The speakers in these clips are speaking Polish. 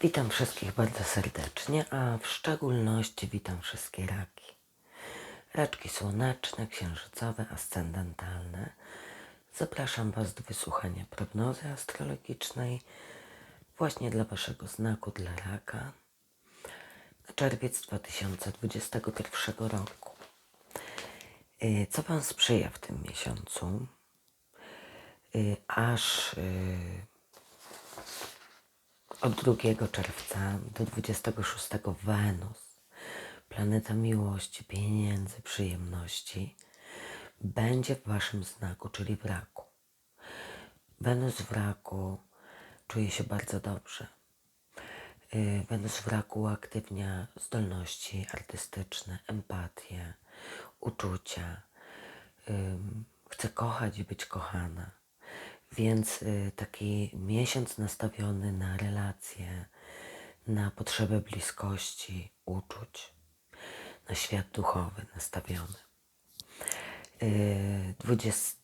Witam wszystkich bardzo serdecznie, a w szczególności witam wszystkie raki. Raczki słoneczne, księżycowe, ascendentalne. Zapraszam Was do wysłuchania prognozy astrologicznej właśnie dla Waszego znaku, dla raka na czerwiec 2021 roku. Y, Co Wam sprzyja w tym miesiącu? Y, Aż y, od 2 czerwca do 26 Wenus, planeta miłości, pieniędzy, przyjemności, będzie w Waszym znaku, czyli w raku. Wenus w raku czuje się bardzo dobrze. Y, Wenus w raku uaktywnia zdolności artystyczne, empatię, uczucia. Chce kochać i być kochana. Więc y, taki miesiąc nastawiony na relacje, na potrzebę bliskości, uczuć, na świat duchowy nastawiony. Y, 20.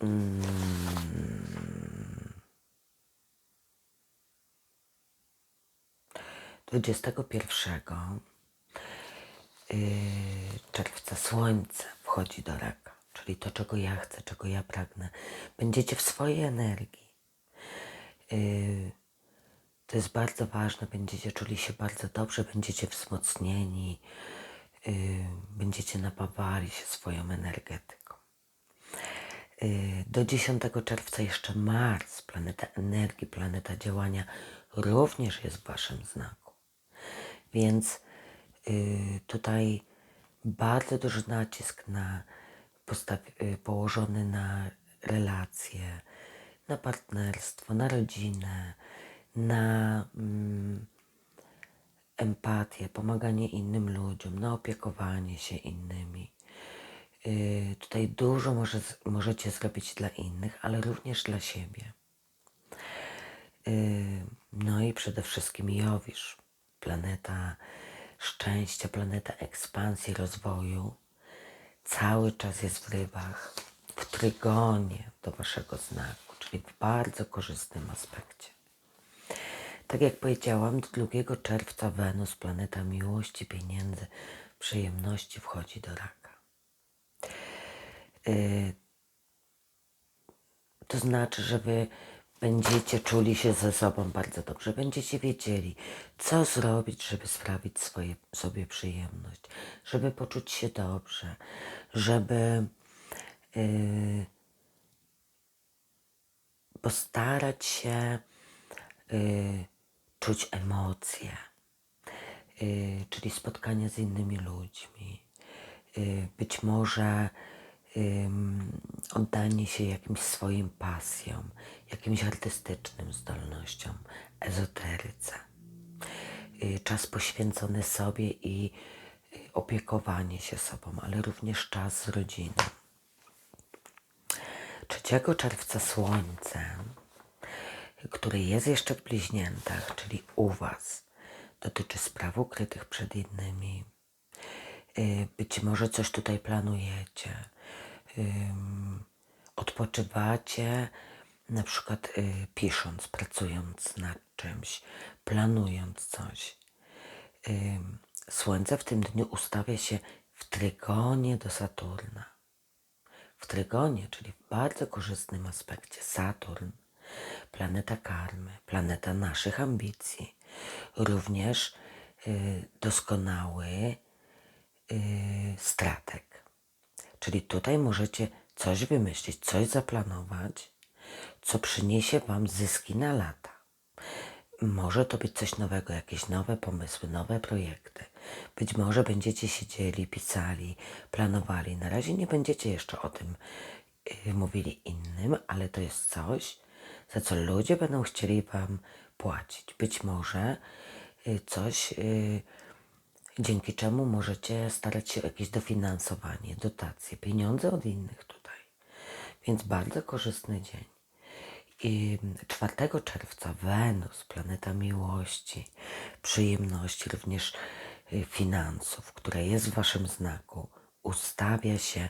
Mm. 21 y, czerwca Słońce wchodzi do raka, czyli to, czego ja chcę, czego ja pragnę. Będziecie w swojej energii. Y, To jest bardzo ważne, będziecie czuli się bardzo dobrze, będziecie wzmocnieni, y, będziecie napawali się swoją energetyką. Y, Do 10 czerwca jeszcze Mars, planeta energii, planeta działania, również jest w Waszym znaku. Więc y, tutaj bardzo duży nacisk na położony na relacje, na partnerstwo, na rodzinę, na mm, empatię, pomaganie innym ludziom, na opiekowanie się innymi. Y, tutaj dużo może, możecie zrobić dla innych, ale również dla siebie. Y, No i przede wszystkim Jowisz, planeta szczęścia, planeta ekspansji, rozwoju, cały czas jest w rybach, w trygonie do waszego znaku, czyli w bardzo korzystnym aspekcie. Tak jak powiedziałam, do 2 czerwca Wenus, planeta miłości, pieniędzy, przyjemności, wchodzi do raka. Y, To znaczy, że wy będziecie czuli się ze sobą bardzo dobrze, będziecie wiedzieli, co zrobić, żeby sprawić swoje, sobie przyjemność, żeby poczuć się dobrze, żeby yy, postarać się yy, czuć emocje, yy, czyli spotkania z innymi ludźmi, yy, być może oddanie się jakimś swoim pasjom, jakimś artystycznym zdolnościom, ezoteryce. Y, Czas poświęcony sobie i y, opiekowanie się sobą, ale również czas z rodziną. 3 czerwca Słońce, które jest jeszcze w bliźniętach, czyli u Was, dotyczy spraw ukrytych przed innymi. Y, Być może coś tutaj planujecie, odpoczywacie, na przykład y, pisząc, pracując nad czymś, planując coś. Słońce w tym dniu ustawia się w trygonie do Saturna. W trygonie, czyli w bardzo korzystnym aspekcie Saturn, planeta karmy, planeta naszych ambicji, również y, doskonały y, strateg. Czyli tutaj możecie coś wymyślić, coś zaplanować, co przyniesie Wam zyski na lata. Może to być coś nowego, jakieś nowe pomysły, nowe projekty. Być może będziecie siedzieli, pisali, planowali. Na razie nie będziecie jeszcze o tym y, mówili innym, ale to jest coś, za co ludzie będą chcieli Wam płacić. Być może y, coś, y, dzięki czemu możecie starać się o jakieś dofinansowanie, dotacje, pieniądze od innych tutaj. Więc bardzo korzystny dzień. I 4 czerwca Wenus, planeta miłości, przyjemności, również y, finansów, która jest w Waszym znaku, ustawia się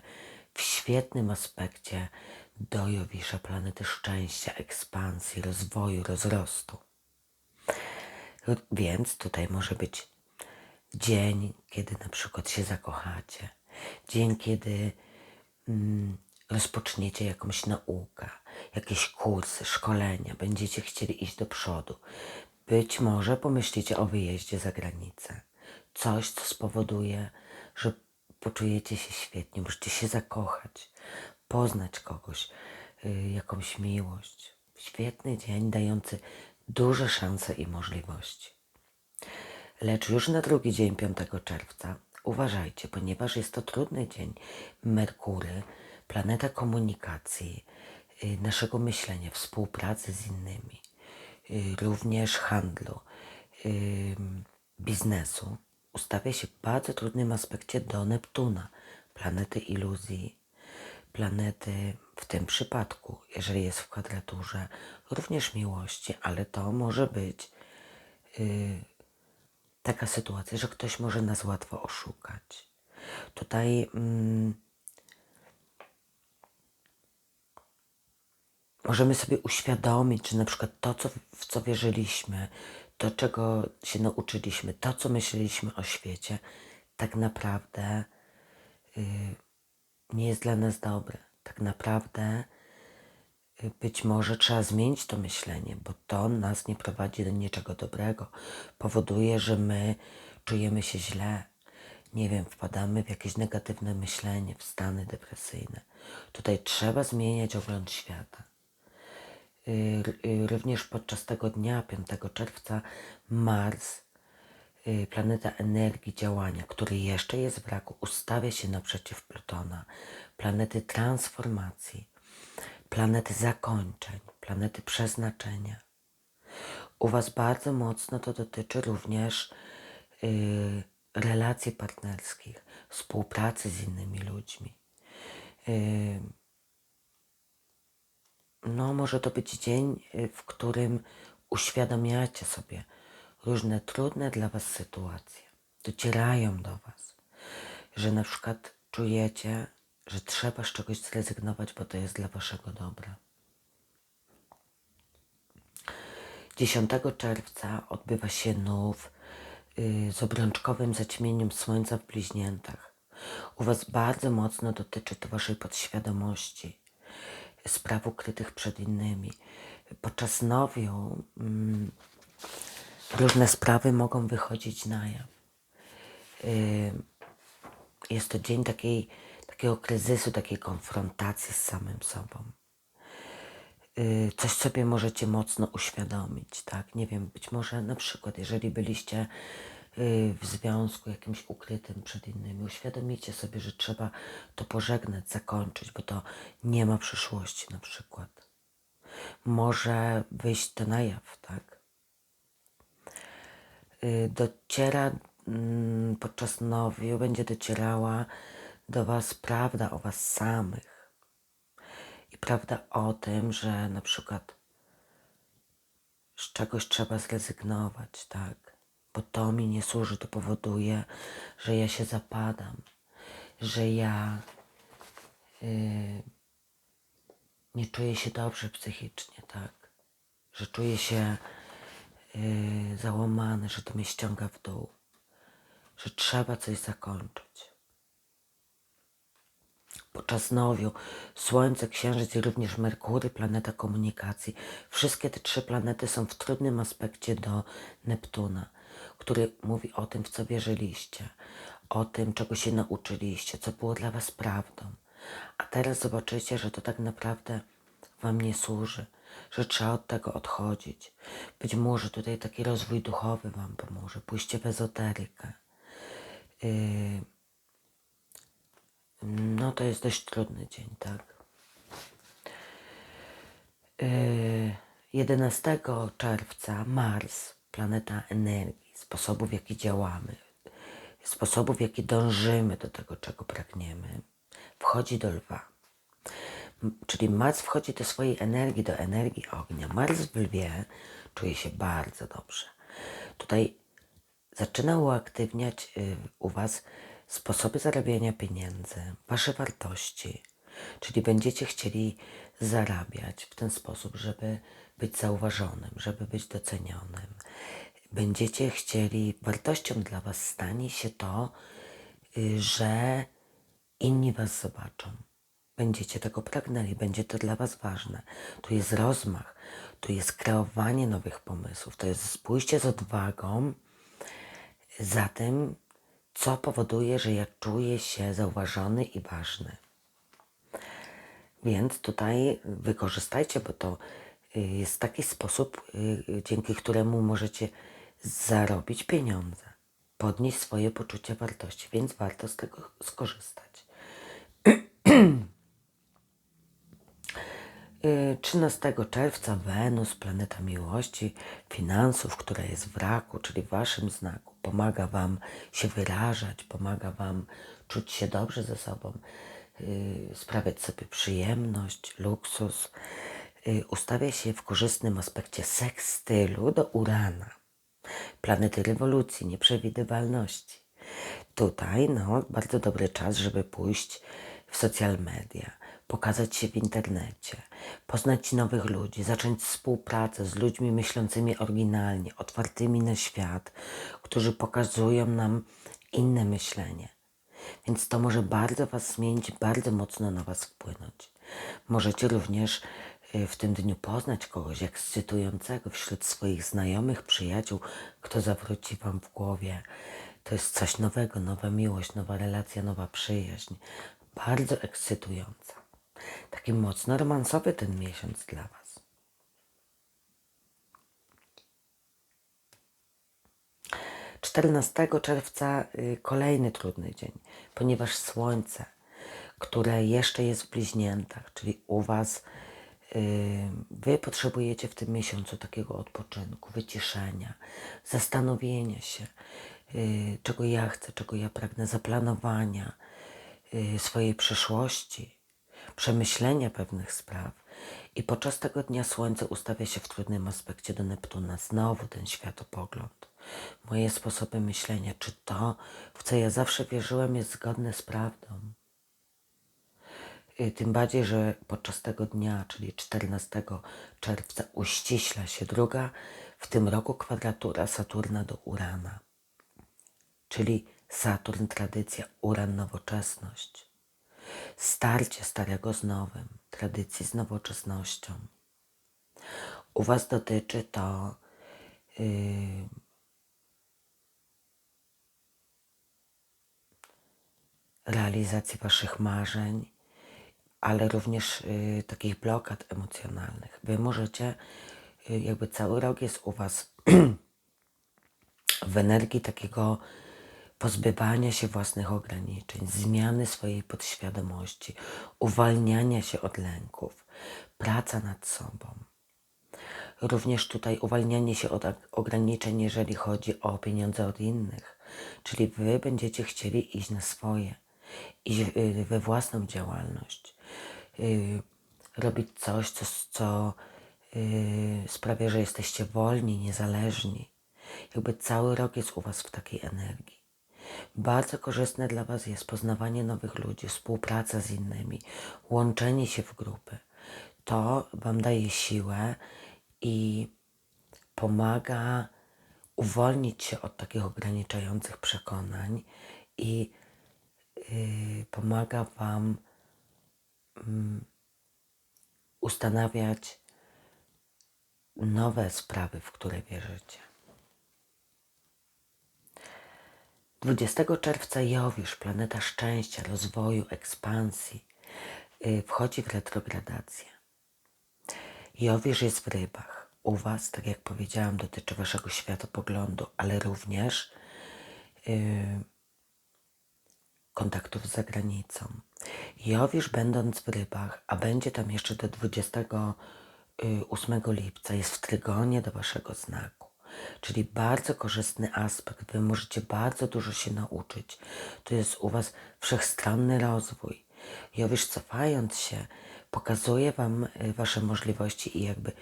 w świetnym aspekcie do Jowisza, planety szczęścia, ekspansji, rozwoju, rozrostu. Więc tutaj może być dzień, kiedy na przykład się zakochacie, dzień, kiedy mm, rozpoczniecie jakąś naukę, jakieś kursy, szkolenia, będziecie chcieli iść do przodu. Być może pomyślicie o wyjeździe za granicę. Coś, co spowoduje, że poczujecie się świetnie, możecie się zakochać, poznać kogoś, y, jakąś miłość. Świetny dzień dający duże szanse i możliwości. Lecz już na drugi dzień 5 czerwca uważajcie, ponieważ jest to trudny dzień. Merkury, planeta komunikacji, y, naszego myślenia, współpracy z innymi, y, również handlu, y, biznesu, ustawia się w bardzo trudnym aspekcie do Neptuna, planety iluzji, planety w tym przypadku, jeżeli jest w kwadraturze, również miłości, ale to może być taka sytuacja, że ktoś może nas łatwo oszukać. Tutaj mm, możemy sobie uświadomić, że na przykład to, co, w co wierzyliśmy, to, czego się nauczyliśmy, to, co myśleliśmy o świecie, tak naprawdę y, nie jest dla nas dobre. Tak naprawdę być może trzeba zmienić to myślenie, bo to nas nie prowadzi do niczego dobrego. Powoduje, że my czujemy się źle. Nie wiem, wpadamy w jakieś negatywne myślenie, w stany depresyjne. Tutaj trzeba zmieniać ogląd świata. Y, y, również podczas tego dnia, 5 czerwca, Mars, y, planeta energii działania, który jeszcze jest w raku, ustawia się naprzeciw Plutona, planety transformacji, planety zakończeń, planety przeznaczenia. U Was bardzo mocno to dotyczy również yy, relacji partnerskich, współpracy z innymi ludźmi. Yy, no, może to być dzień, y, w którym uświadamiacie sobie różne trudne dla Was sytuacje. Docierają do Was, że na przykład czujecie, że trzeba z czegoś zrezygnować, bo to jest dla Waszego dobra. 10 czerwca odbywa się nów yy, z obrączkowym zaćmieniem słońca w bliźniętach. U Was bardzo mocno dotyczy to Waszej podświadomości spraw ukrytych przed innymi. Podczas nowiu mm, różne sprawy mogą wychodzić na jaw. Y, jest to dzień takiej, takiego kryzysu, takiej konfrontacji z samym sobą. Y, coś sobie możecie mocno uświadomić, tak? Nie wiem, być może na przykład, jeżeli byliście Y, w związku jakimś ukrytym przed innymi. Uświadomicie sobie, że trzeba to pożegnać, zakończyć, bo to nie ma przyszłości na przykład. Może wyjść to na jaw, tak? Y, dociera mm, podczas nowiu, będzie docierała do Was prawda o Was samych. I prawda o tym, że na przykład z czegoś trzeba zrezygnować, tak? bo to mi nie służy, to powoduje, że ja się zapadam, że ja yy, nie czuję się dobrze psychicznie, tak? Że czuję się yy, załamany, że to mnie ściąga w dół, że trzeba coś zakończyć. Podczas nowiu Słońce, Księżyc i również Merkury, planeta komunikacji. Wszystkie te trzy planety są w trudnym aspekcie do Neptuna który mówi o tym, w co wierzyliście, o tym, czego się nauczyliście, co było dla Was prawdą. A teraz zobaczycie, że to tak naprawdę Wam nie służy, że trzeba od tego odchodzić. Być może tutaj taki rozwój duchowy Wam pomoże, pójście w ezoterykę. Yy... To jest dość trudny dzień, tak? Yy... 11 czerwca Mars, planeta energii sposobów, w jaki działamy, sposobów, w jaki dążymy do tego, czego pragniemy, wchodzi do lwa. Czyli Mars wchodzi do swojej energii, do energii ognia. Mars w lwie czuje się bardzo dobrze. Tutaj zaczyna uaktywniać y, u Was sposoby zarabiania pieniędzy, Wasze wartości. Czyli będziecie chcieli zarabiać w ten sposób, żeby być zauważonym, żeby być docenionym. Będziecie chcieli, wartością dla Was stanie się to, y, że inni Was zobaczą. Będziecie tego pragnęli, będzie to dla Was ważne. Tu jest rozmach, tu jest kreowanie nowych pomysłów, to jest pójście z odwagą za tym, co powoduje, że ja czuję się zauważony i ważny. Więc tutaj wykorzystajcie, bo to y, jest taki sposób, y, dzięki któremu możecie zarobić pieniądze, podnieść swoje poczucie wartości, więc warto z tego skorzystać. 13 czerwca Wenus, planeta miłości, finansów, która jest w raku, czyli w waszym znaku, pomaga wam się wyrażać, pomaga wam czuć się dobrze ze sobą, yy, sprawiać sobie przyjemność, luksus. Yy, ustawia się w korzystnym aspekcie seks stylu do Urana, planety rewolucji, nieprzewidywalności. Tutaj, no, bardzo dobry czas, żeby pójść w social media, pokazać się w internecie, poznać nowych ludzi, zacząć współpracę z ludźmi myślącymi oryginalnie, otwartymi na świat, którzy pokazują nam inne myślenie. Więc to może bardzo Was zmienić, bardzo mocno na Was wpłynąć. Możecie również y, w tym dniu poznać kogoś ekscytującego wśród swoich znajomych, przyjaciół, kto zawróci Wam w głowie. To jest coś nowego, nowa miłość, nowa relacja, nowa przyjaźń. Bardzo ekscytująca. Taki mocno romansowy ten miesiąc dla Was. Czternastego czerwca y, kolejny trudny dzień, ponieważ Słońce, które jeszcze jest w bliźniętach, czyli u Was, y, Wy potrzebujecie w tym miesiącu takiego odpoczynku, wyciszenia, zastanowienia się, y, czego ja chcę, czego ja pragnę, zaplanowania swojej przyszłości, przemyślenia pewnych spraw. I podczas tego dnia Słońce ustawia się w trudnym aspekcie do Neptuna. Znowu ten światopogląd. Moje sposoby myślenia, czy to, w co ja zawsze wierzyłem, jest zgodne z prawdą. I tym bardziej, że podczas tego dnia, czyli 14 czerwca, uściśla się druga w tym roku kwadratura Saturna do Urana. Czyli Saturn tradycja, Uran nowoczesność starcie starego z nowym, tradycji z nowoczesnością. U Was dotyczy to yy, realizacji Waszych marzeń, ale również yy, takich blokad emocjonalnych. Wy możecie, yy, jakby cały rok jest u Was w energii takiego pozbywania się własnych ograniczeń, zmiany swojej podświadomości, uwalniania się od lęków, praca nad sobą. Również tutaj uwalnianie się od ograniczeń, jeżeli chodzi o pieniądze od innych, czyli wy będziecie chcieli iść na swoje, iść y, we własną działalność, y, robić coś, co, co y, sprawia, że jesteście wolni, niezależni. Jakby cały rok jest u Was w takiej energii. Bardzo korzystne dla Was jest poznawanie nowych ludzi, współpraca z innymi, łączenie się w grupy. To Wam daje siłę i pomaga uwolnić się od takich ograniczających przekonań i yy, pomaga Wam yy, ustanawiać nowe sprawy, w które wierzycie. 20 czerwca Jowisz, planeta szczęścia, rozwoju, ekspansji, yy, wchodzi w retrogradację. Jowisz jest w rybach. U Was, tak jak powiedziałam, dotyczy Waszego światopoglądu, ale również yy, kontaktów z zagranicą. Jowisz, będąc w rybach, a będzie tam jeszcze do 28 lipca, jest w trygonie do Waszego znaku czyli bardzo korzystny aspekt. Wy możecie bardzo dużo się nauczyć. To jest u Was wszechstronny rozwój. Jowisz cofając się, pokazuje Wam y, Wasze możliwości i jakby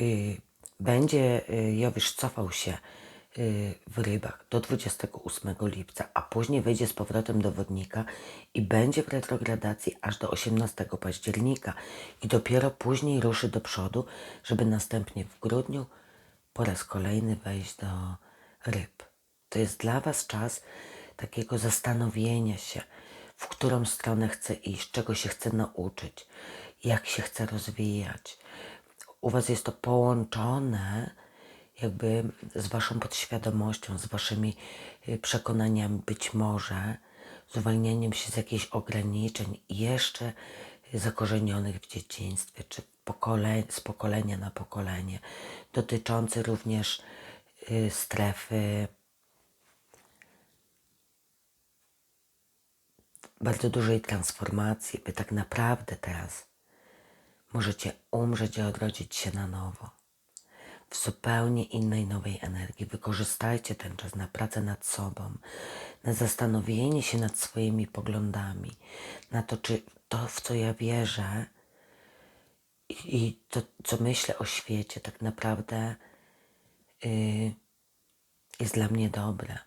yy, będzie y, Jowisz cofał się w rybach do 28 lipca, a później wejdzie z powrotem do wodnika i będzie w retrogradacji aż do 18 października i dopiero później ruszy do przodu, żeby następnie w grudniu po raz kolejny wejść do ryb. To jest dla Was czas takiego zastanowienia się, w którą stronę chcę iść, czego się chcę nauczyć, jak się chcę rozwijać. U Was jest to połączone jakby z Waszą podświadomością, z Waszymi y, przekonaniami, być może z uwalnianiem się z jakichś ograniczeń jeszcze zakorzenionych w dzieciństwie, czy pokole, z pokolenia na pokolenie, dotyczące również y, strefy bardzo dużej transformacji, by tak naprawdę teraz możecie umrzeć i odrodzić się na nowo. W zupełnie innej, nowej energii. Wykorzystajcie ten czas na pracę nad sobą, na zastanowienie się nad swoimi poglądami, na to, czy to, w co ja wierzę i, to, co myślę o świecie, tak naprawdę yy, jest dla mnie dobre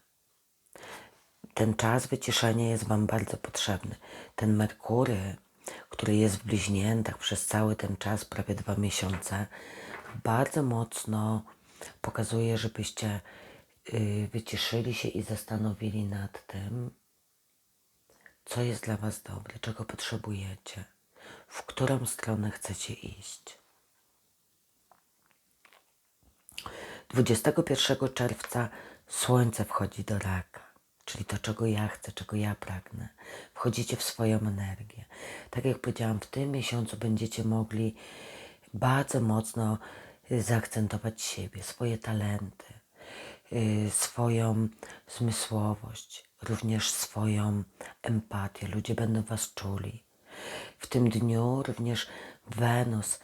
ten czas wyciszenia jest Wam bardzo potrzebny. Ten Merkury, który jest w bliźniętach przez cały ten czas, prawie dwa miesiące, bardzo mocno pokazuje, żebyście y, wyciszyli się i zastanowili nad tym, co jest dla Was dobre, czego potrzebujecie, w którą stronę chcecie iść. 21 czerwca Słońce wchodzi do raka czyli to, czego ja chcę, czego ja pragnę. Wchodzicie w swoją energię. Tak jak powiedziałam, w tym miesiącu będziecie mogli bardzo mocno zaakcentować siebie, swoje talenty, y, swoją zmysłowość, również swoją empatię. Ludzie będą Was czuli. W tym dniu również Wenus,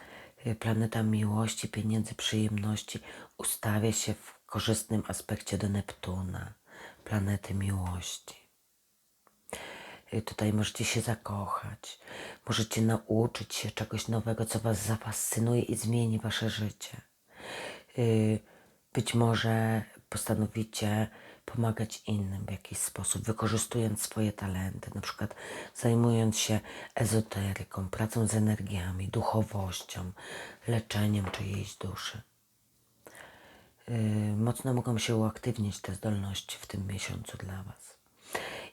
y, planeta miłości, pieniędzy, przyjemności, ustawia się w korzystnym aspekcie do Neptuna planety miłości. I tutaj możecie się zakochać, możecie nauczyć się czegoś nowego, co Was zafascynuje i zmieni Wasze życie. Y, być może postanowicie pomagać innym w jakiś sposób, wykorzystując swoje talenty, na przykład zajmując się ezoteryką, pracą z energiami, duchowością, leczeniem czyjejś duszy. Y, mocno mogą się uaktywnić te zdolności w tym miesiącu dla Was.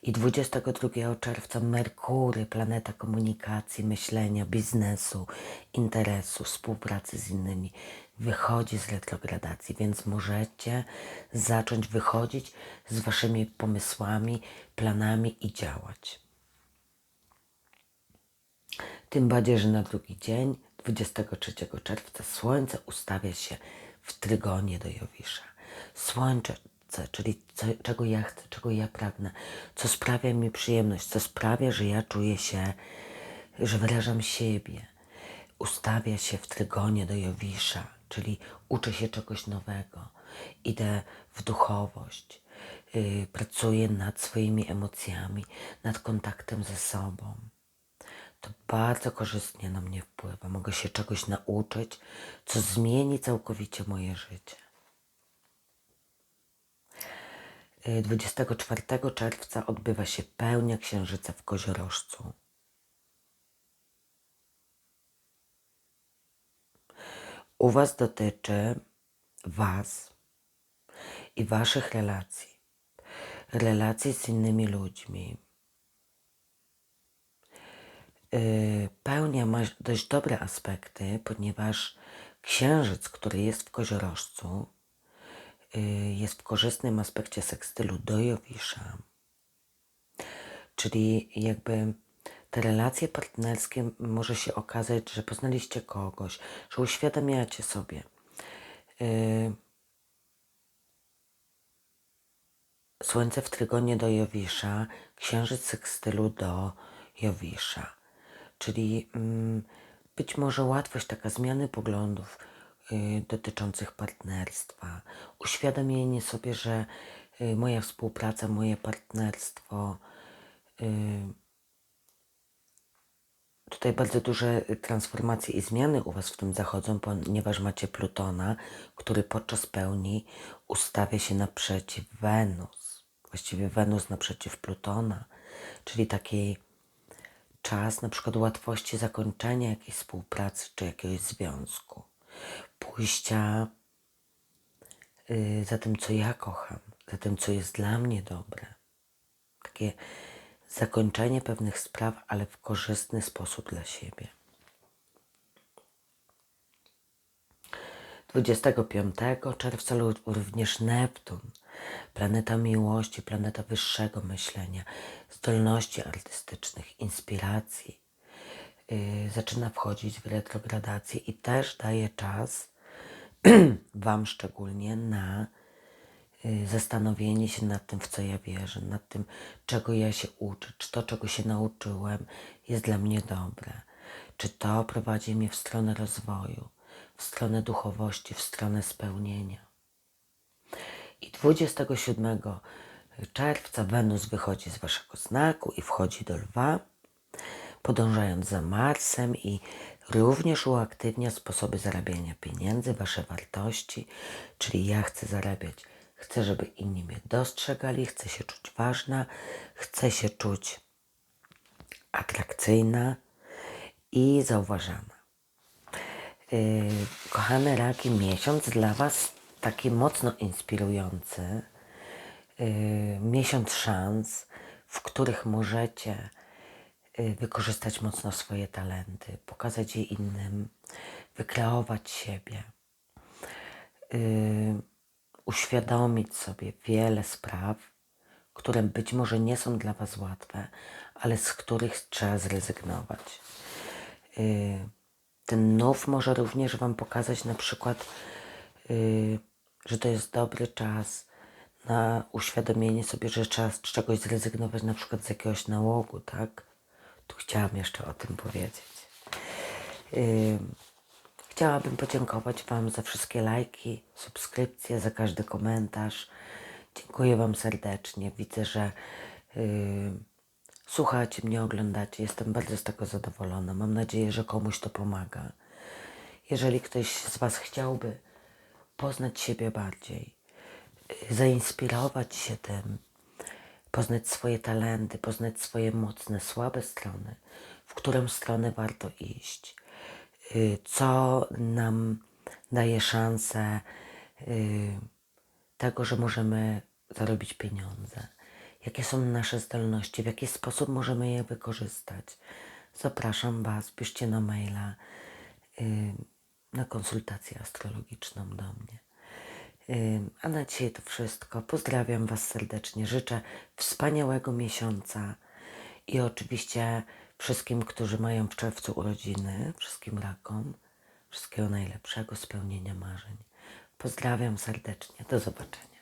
I 22 czerwca Merkury, planeta komunikacji, myślenia, biznesu, interesu, współpracy z innymi, wychodzi z retrogradacji, więc możecie zacząć wychodzić z Waszymi pomysłami, planami i działać. Tym bardziej, że na drugi dzień, 23 czerwca, Słońce ustawia się w trygonie do Jowisza. Słońce, czyli co, czego ja chcę, czego ja pragnę, co sprawia mi przyjemność, co sprawia, że ja czuję się, że wyrażam siebie. Ustawia się w trygonie do Jowisza, czyli uczę się czegoś nowego, idę w duchowość, yy, pracuję nad swoimi emocjami, nad kontaktem ze sobą to bardzo korzystnie na mnie wpływa. Mogę się czegoś nauczyć, co zmieni całkowicie moje życie. 24 y, czerwca odbywa się pełnia księżyca w koziorożcu. U Was dotyczy Was i Waszych relacji, relacji z innymi ludźmi, Y, pełnia ma dość dobre aspekty, ponieważ księżyc, który jest w koziorożcu, y, jest w korzystnym aspekcie sekstylu do Jowisza. Czyli jakby te relacje partnerskie może się okazać, że poznaliście kogoś, że uświadamiacie sobie. Y, słońce w trygonie do Jowisza, księżyc sekstylu do Jowisza czyli mm, być może łatwość taka zmiany poglądów y, dotyczących partnerstwa, uświadomienie sobie, że y, moja współpraca, moje partnerstwo y, tutaj bardzo duże y, transformacje i zmiany u Was w tym zachodzą, ponieważ macie Plutona, który podczas pełni ustawia się naprzeciw Wenus. Właściwie Wenus naprzeciw Plutona, czyli taki czas na przykład łatwości zakończenia jakiejś współpracy czy jakiegoś związku. Pójścia y, za tym, co ja kocham, za tym, co jest dla mnie dobre. Takie zakończenie pewnych spraw, ale w korzystny sposób dla siebie. 25 czerwca również Neptun, planeta miłości, planeta wyższego myślenia, zdolności artystycznych, inspiracji, yy, zaczyna wchodzić w retrogradację i też daje czas Wam szczególnie na zastanowienie się nad tym, w co ja wierzę, nad tym, czego ja się uczę, czy to, czego się nauczyłem, jest dla mnie dobre, czy to prowadzi mnie w stronę rozwoju, w stronę duchowości, w stronę spełnienia. I 27 czerwca Wenus wychodzi z Waszego znaku i wchodzi do Lwa, podążając za Marsem i również uaktywnia sposoby zarabiania pieniędzy, Wasze wartości, czyli ja chcę zarabiać, chcę, żeby inni mnie dostrzegali, chcę się czuć ważna, chcę się czuć atrakcyjna i zauważana. Yy, kochane raki, miesiąc dla Was taki mocno inspirujący. Yy, miesiąc szans, w których możecie yy, wykorzystać mocno swoje talenty, pokazać je innym, wykreować siebie, uświadomić sobie wiele spraw, które być może nie są dla Was łatwe, ale z których trzeba zrezygnować. Yy, ten nów może również Wam pokazać na przykład, yy, że to jest dobry czas na uświadomienie sobie, że trzeba z czegoś zrezygnować, na przykład z jakiegoś nałogu, tak? Tu chciałam jeszcze o tym powiedzieć. Chciałabym podziękować Wam za wszystkie lajki, subskrypcje, za każdy komentarz. Dziękuję Wam serdecznie. Widzę, że yy, słuchacie mnie, oglądacie. Jestem bardzo z tego zadowolona. Mam nadzieję, że komuś to pomaga. Jeżeli ktoś z Was chciałby poznać siebie bardziej, y, zainspirować się tym, poznać swoje talenty, poznać swoje mocne, słabe strony, w którą stronę warto iść, co nam daje szansę y, tego, że możemy zarobić pieniądze, jakie są nasze zdolności, w jaki sposób możemy je wykorzystać. Zapraszam Was, piszcie na maila y, na konsultację astrologiczną do mnie. Y, A na dzisiaj to wszystko. Pozdrawiam Was serdecznie. Życzę wspaniałego miesiąca i oczywiście wszystkim, którzy mają w czerwcu urodziny, wszystkim rakom, wszystkiego najlepszego, spełnienia marzeń. Pozdrawiam serdecznie. Do zobaczenia.